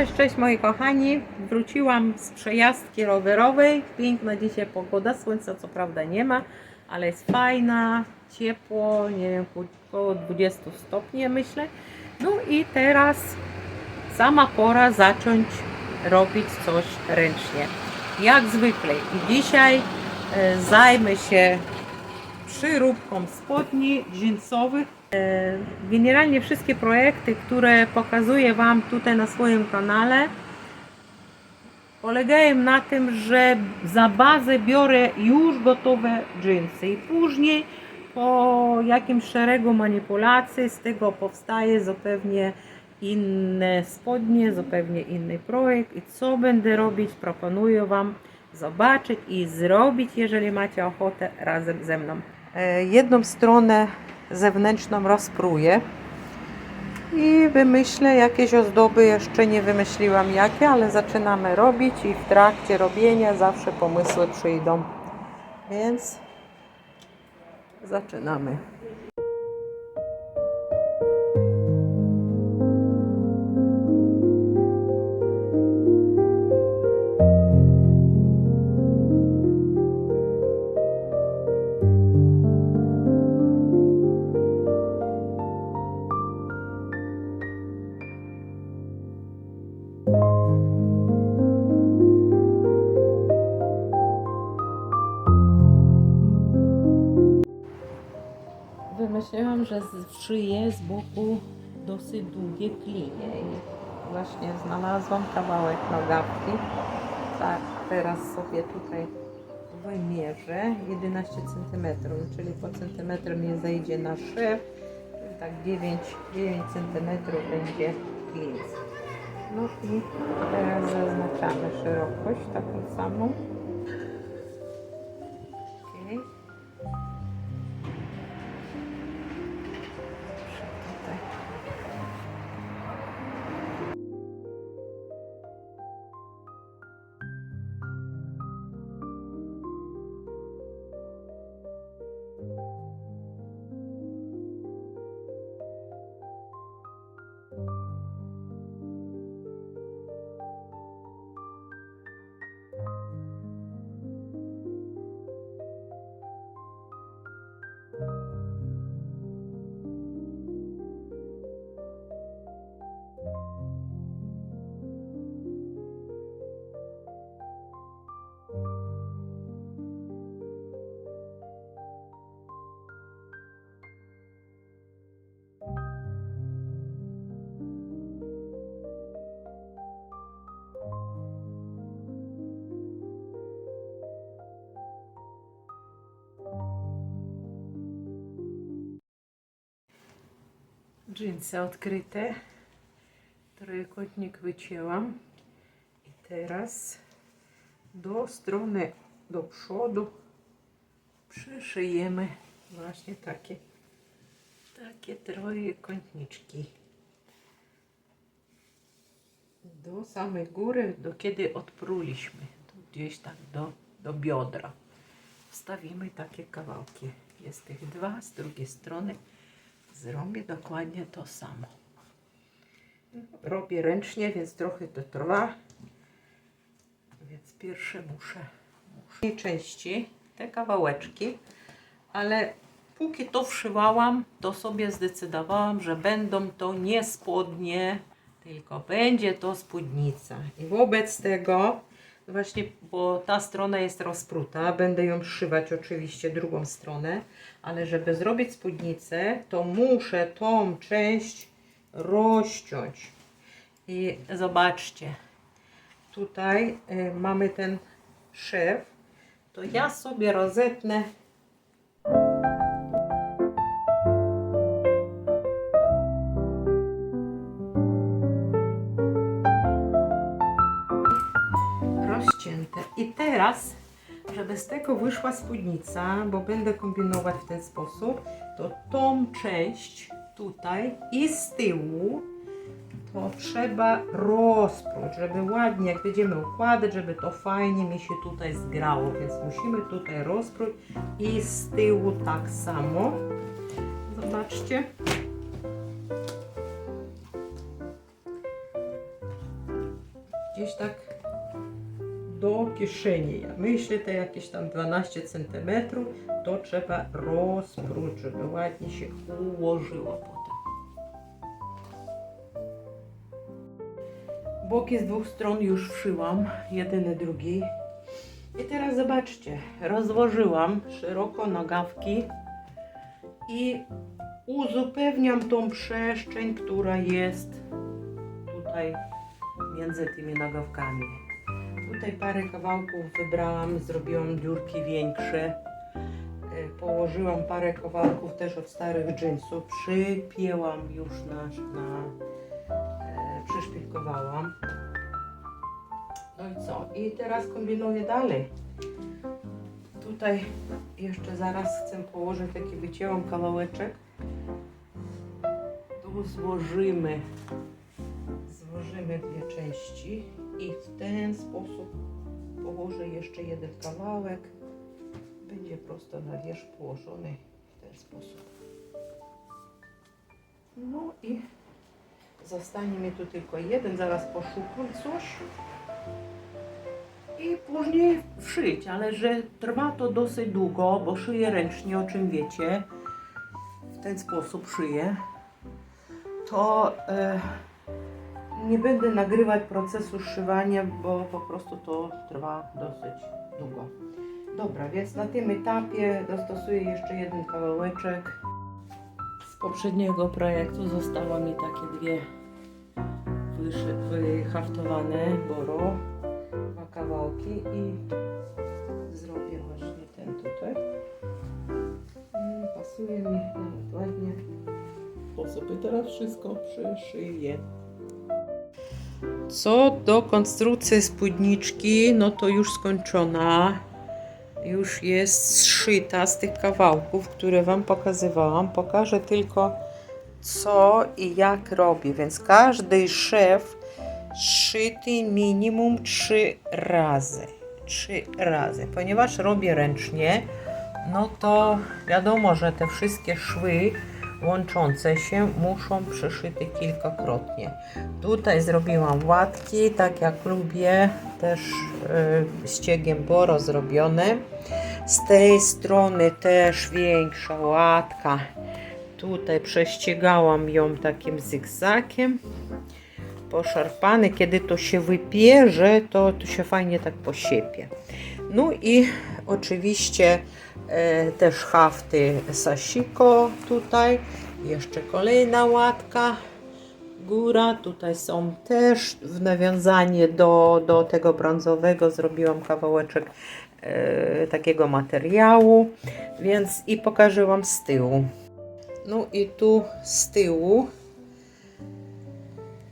Cześć, cześć moi kochani. Wróciłam z przejażdżki rowerowej. Piękna dzisiaj pogoda, słońca co prawda nie ma, ale jest fajna, ciepło, nie wiem, około 20 stopni myślę. No i teraz sama pora zacząć robić coś ręcznie. Jak zwykle. I dzisiaj e, zajmę się przyróbką spodni jeansowych. E, Generalnie wszystkie projekty, które pokazuję Wam tutaj na swoim kanale, polegają na tym, że za bazę biorę już gotowe jeansy i później po jakimś szeregu manipulacji z tego powstaje zupełnie inne spodnie, zupełnie inny projekt i co będę robić, proponuję Wam zobaczyć i zrobić, jeżeli macie ochotę razem ze mną. E, Jedną stronę zewnętrzną rozpruję i wymyślę jakieś ozdoby, jeszcze nie wymyśliłam jakie, ale zaczynamy robić i w trakcie robienia zawsze pomysły przyjdą. Więc zaczynamy. Wymyśliłam, że z- szyję z boku dosyć długie klinie i właśnie znalazłam kawałek nogawki. Tak, teraz sobie tutaj wymierzę 11 cm, czyli po centymetr mnie zejdzie na czyli tak 9, 9 cm będzie klin. No i teraz zaznaczamy szerokość taką samą. Dżinsy odkryte. Trójkątnik wycięłam. I teraz do strony do przodu przyszyjemy właśnie takie takie trójkątniczki. Do samej góry, do kiedy odpruliśmy. To gdzieś tak do, do biodra. Wstawimy takie kawałki. Jest tych dwa, z drugiej strony zrobię dokładnie to samo. Robię ręcznie, więc trochę to trwa. Więc pierwsze muszę, muszę. tej części te kawałeczki, ale póki to wszywałam, to sobie zdecydowałam, że będą to nie spodnie, tylko będzie to spódnica. I wobec tego właśnie, bo ta strona jest rozpruta, będę ją szywać oczywiście drugą stronę, ale żeby zrobić spódnicę, to muszę tą część rozciąć. I zobaczcie, tutaj y, mamy ten szew, to ja sobie rozetnę teraz, żeby z tego wyszła spódnica, bo będę kombinować w ten sposób, to tą część tutaj i z tyłu to trzeba rozpróć, żeby ładnie, jak będziemy układać, żeby to fajnie mi się tutaj zgrało, więc musimy tutaj rozpróć i z tyłu tak samo. Zobaczcie. jakieś tak do kieszeni. Ja myślę, te jakieś tam 12 cm to trzeba rozpróć, żeby ładnie się ułożyło potem. Boki z dwóch stron już wszyłam, jeden i drugi. I teraz zobaczcie, rozłożyłam szeroko nogawki i uzupełniam tą przestrzeń, która jest tutaj między tymi nogawkami. Tutaj parę kawałków wybrałam, zrobiłam dziurki większe. E, Położyłam parę kawałków też od starych dżinsów, przypięłam już na, na e, przyszpilkowałam. No i co? I teraz kombinuję dalej. Tutaj jeszcze zaraz chcę położyć taki wycięłam kawałeczek. Tu złożymy złożymy dwie części i w ten sposób położę jeszcze jeden kawałek. Będzie prosto na wierzch położony w ten sposób. No i zostanie mi tu tylko jeden, zaraz poszukam coś i później wszyć, ale że trwa to dosyć długo, bo szyję ręcznie, o czym wiecie. W ten sposób szyję. To e, nie będę nagrywać procesu szywania, bo po prostu to trwa dosyć długo. Dobra, więc na tym etapie dostosuję jeszcze jeden kawałeczek. Z poprzedniego projektu zostało mi takie dwie wyhaftowane boro, dwa kawałki i zrobię właśnie ten tutaj. Mm, Pasuje mi nawet ładnie. Sposoby teraz wszystko przyszyję. Co do konstrukcji spódniczki, no to już skończona. Już jest zszyta z tych kawałków, które Wam pokazywałam. Pokażę tylko co i jak robię. Więc każdy szef szyty minimum trzy razy. Trzy razy. Ponieważ robię ręcznie, no to wiadomo, że te wszystkie szwy łączące się muszą przeszyty kilkakrotnie. Tutaj zrobiłam łatki, tak jak lubię, też yy, ściegiem boro zrobione. Z tej strony też większa łatka. Tutaj prześcigałam ją takim zygzakiem. Poszarpany, kiedy to się wypierze, to, to się fajnie tak posiepie. No i oczywiście e, też hafty Sashiko tutaj. Jeszcze kolejna łatka góra. Tutaj są też w nawiązanie do, do tego brązowego zrobiłam kawałeczek e, takiego materiału, więc i pokażę Wam z tyłu. No i tu z tyłu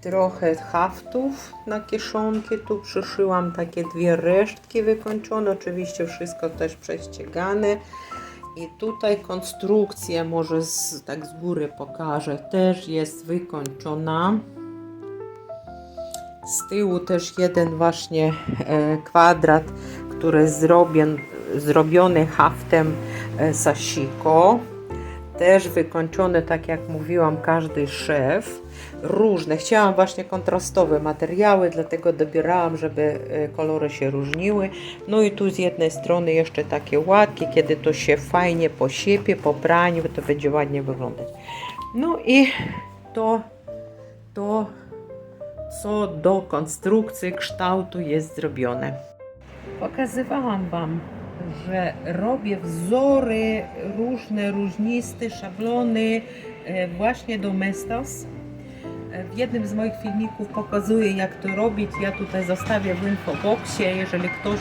trochę haftów na kieszonki. Tu przyszyłam takie dwie resztki wykończone. Oczywiście wszystko też prześcigane. I tutaj konstrukcja, może z, tak z góry pokażę, też jest wykończona. Z tyłu też jeden właśnie e, kwadrat, który zrobion, zrobiony haftem e, Sashiko. Też wykończony, tak jak mówiłam, każdy szef. Różne. Chciałam właśnie kontrastowe materiały, dlatego dobierałam, żeby e, kolory się różniły. No i tu z jednej strony jeszcze takie łatki, kiedy to się fajnie posiepie, po praniu, to będzie ładnie wyglądać. No i to, to co do konstrukcji, kształtu jest zrobione. Pokazywałam Wam, że robię wzory różne, różniste, szablony e, właśnie do Mestas. W jednym z moich filmików pokazuję jak to robić. Ja tutaj zostawię w infoboxie. Jeżeli ktoś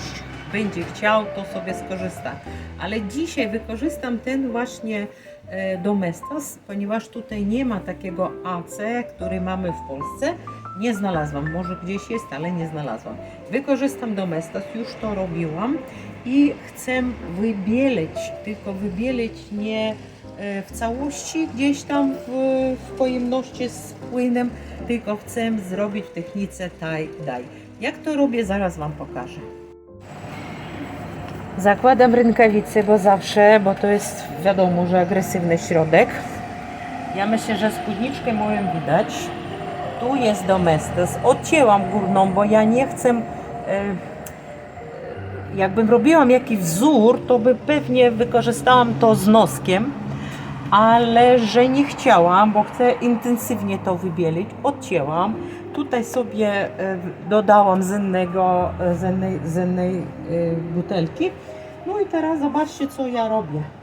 będzie chciał, to sobie skorzysta. Ale dzisiaj wykorzystam ten właśnie e, Domestos, ponieważ tutaj nie ma takiego AC, który mamy w Polsce. Nie znalazłam, może gdzieś jest, ale nie znalazłam. Wykorzystam Domestos, już to robiłam i chcę wybielić, tylko wybielić nie e, w całości gdzieś tam w, w pojemności z płynem, tylko chcę zrobić w technice tie-dye. Jak to robię, zaraz Wam pokażę. Zakładam rękawice, bo zawsze, bo to jest wiadomo, że agresywny środek. Ja myślę, że spódniczkę moją widać. Tu jest domestos. Odcięłam górną, bo ja nie chcę. E, jakbym robiłam jakiś wzór, to by pewnie wykorzystałam to z noskiem, ale że nie chciałam, bo chcę intensywnie to wybielić. Odcięłam. Tutaj sobie e, dodałam z innego, e, z innej, z innej butelki. No i teraz zobaczcie, co ja robię.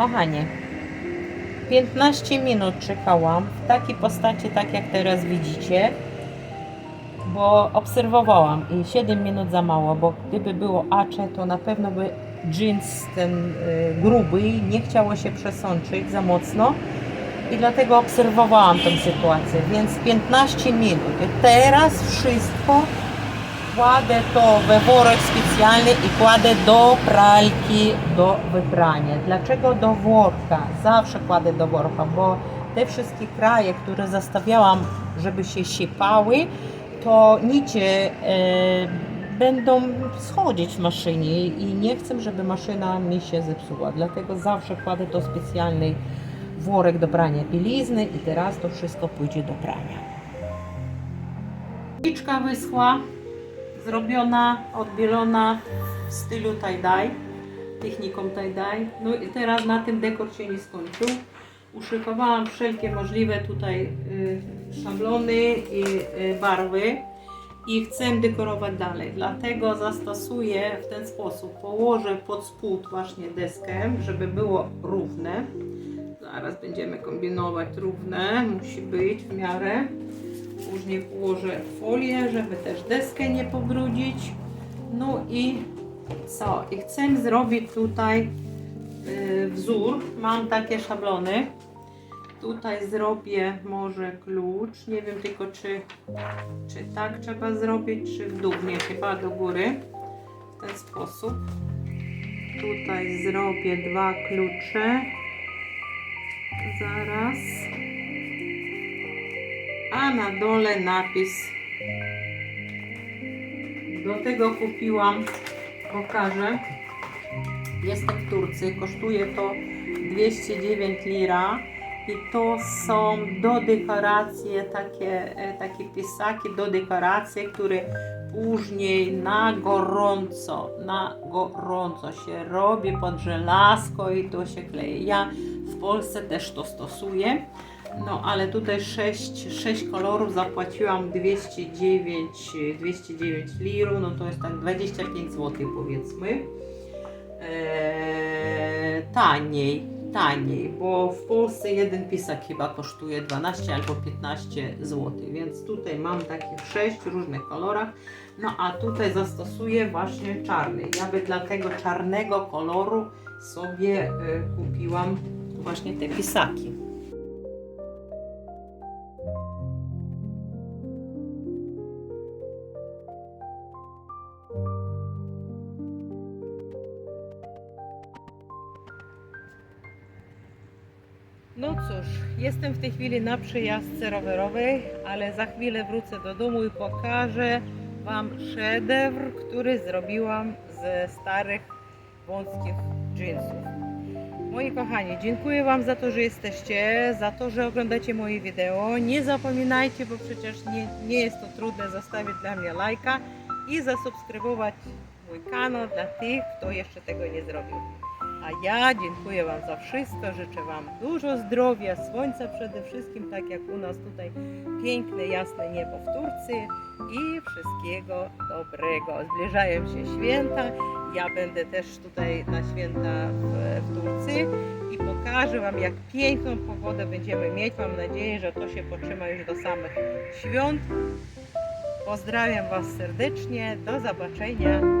Kochanie, 15 minut czekałam w takiej postaci, tak jak teraz widzicie, bo obserwowałam i 7 minut za mało, bo gdyby było acze, to na pewno by jeans ten y, gruby nie chciało się przesączyć za mocno i dlatego obserwowałam tę sytuację, więc 15 minut. Teraz wszystko kładę to we worek specjalny i kładę do pralki do wyprania. Dlaczego do worka? Zawsze kładę do worka, bo te wszystkie kraje, które zostawiałam, żeby się siepały, to nicie e, będą schodzić w maszynie i nie chcę, żeby maszyna mi się zepsuła. Dlatego zawsze kładę to specjalny worek do prania bielizny i teraz to wszystko pójdzie do prania. Liczka wyschła, zrobiona, odbielona w stylu tie-dye, techniką tie-dye. No i teraz na tym dekor się nie skończył. Uszykowałam wszelkie możliwe tutaj y, szablony i y, barwy i chcę dekorować dalej. Dlatego zastosuję w ten sposób. Położę pod spód właśnie deskę, żeby było równe. Zaraz będziemy kombinować równe, musi być w miarę. Później położę folię, żeby też deskę nie pobrudzić. No i co? I chcę zrobić tutaj y, wzór. Mam takie szablony. Tutaj zrobię może klucz. Nie wiem tylko czy, czy tak trzeba zrobić, czy w dół. Nie, chyba do góry. W ten sposób. Tutaj zrobię dwa klucze. Zaraz a na dole napis. Do tego kupiłam, pokażę. Jestem w Turcji, kosztuje to 209 lira i to są do dekoracje takie, e, takie pisaki do dekoracji, które później na gorąco, na gorąco się robi pod żelazko i to się kleje. Ja w Polsce też to stosuję. No ale tutaj 6, 6 kolorów zapłaciłam 209, 209 liru, no to jest tak 25 zł powiedzmy. Eee, taniej, taniej, bo w Polsce jeden pisak chyba kosztuje 12 albo 15 zł, więc tutaj mam takich 6 różnych kolorach. No a tutaj zastosuję właśnie czarny. Ja by dla tego czarnego koloru sobie e, kupiłam właśnie te pisaki. Jestem w tej chwili na przejażdżce rowerowej, ale za chwilę wrócę do domu i pokażę Wam szedewr, który zrobiłam ze starych, wąskich jeansów. Moi kochani, dziękuję Wam za to, że jesteście, za to, że oglądacie moje wideo. Nie zapominajcie, bo przecież nie, nie jest to trudne zostawić dla mnie lajka i zasubskrybować mój kanał dla tych, kto jeszcze tego nie zrobił. A ja dziękuję Wam za wszystko, życzę Wam dużo zdrowia, słońca przede wszystkim, tak jak u nas tutaj piękne, jasne niebo w Turcji i wszystkiego dobrego. Zbliżają się święta, ja będę też tutaj na święta w, w Turcji i pokażę Wam, jak piękną pogodę będziemy mieć. Mam nadzieję, że to się potrzyma już do samych świąt. Pozdrawiam Was serdecznie, do zobaczenia